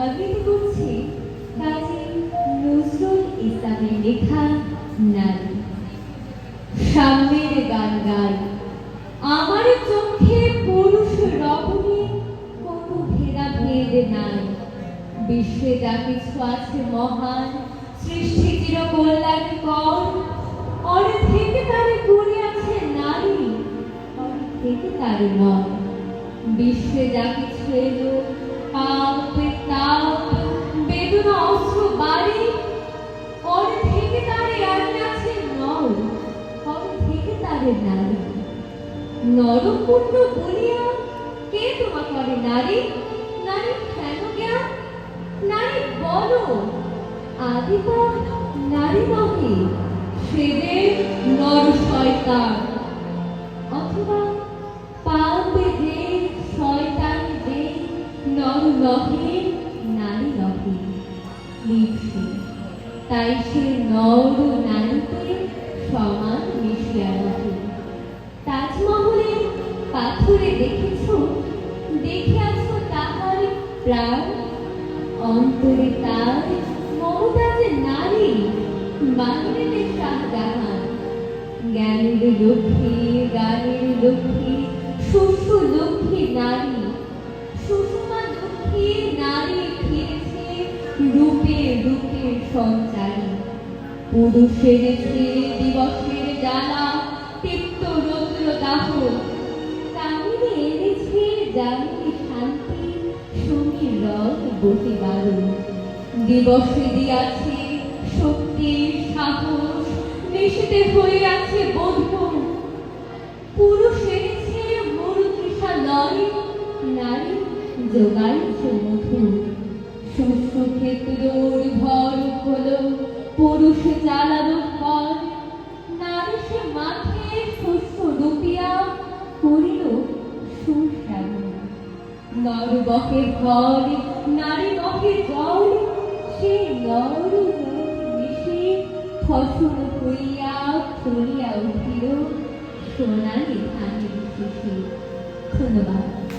আবৃত্তি করছি কাজী নজরুল ইসলামের লেখা নারী। সামনের গান গাই আমার চোখে পুরুষ রবণী কোনো ভেদা ভেদ নাই। বিশ্বে যা কিছু আছে মহান, সৃষ্টি চির কল্যাণ কর। অর্ধেক তারে করে আছে নারী, অর্ধেক তারে নয় বিশ্বে যা কিছু এলো তারে নারী। নরকুণ্ড বলিয়া কে নারী? নারী কেন নারী নারী নহে নর শয়তান। অথবা পাপে যে শয়তান যে নর নহে নারী নহে লিখছে, তাই সে নর নারীতে সমান পাথরে দেখেছ? দেখিয়াছ তাহার প্রাণ। অন্তরে তার মমতাজের নারী বাহিরে শাহজাহান জ্ঞানের লক্ষ্মী গানের লক্ষ্মী শস্য লক্ষ্মী নারী। সুষমা লক্ষ্মী নারী ফিরেছে রূপে রূপে সঞ্চারী। পুরুষের দিবসের জ্বালা সমীর রথ বটি দিবসে দিয়াছে শক্তি, সাহস নিষেধে হয়ে আছে পুরুষ এনেছে মরু তৃষা নারী যোগাইছে মধু। শস্য ক্ষেত্রর ভর হলো, পুরুষ চালানো ফল। নারী সে মাঠে শস্য রূপিয়া, করিল নর বহে ভর নারী বহে জল, সে নর মিশে ফসল হইয়া ফলিয়া উঠিল সোনালি ধানের ধন্যবাদ।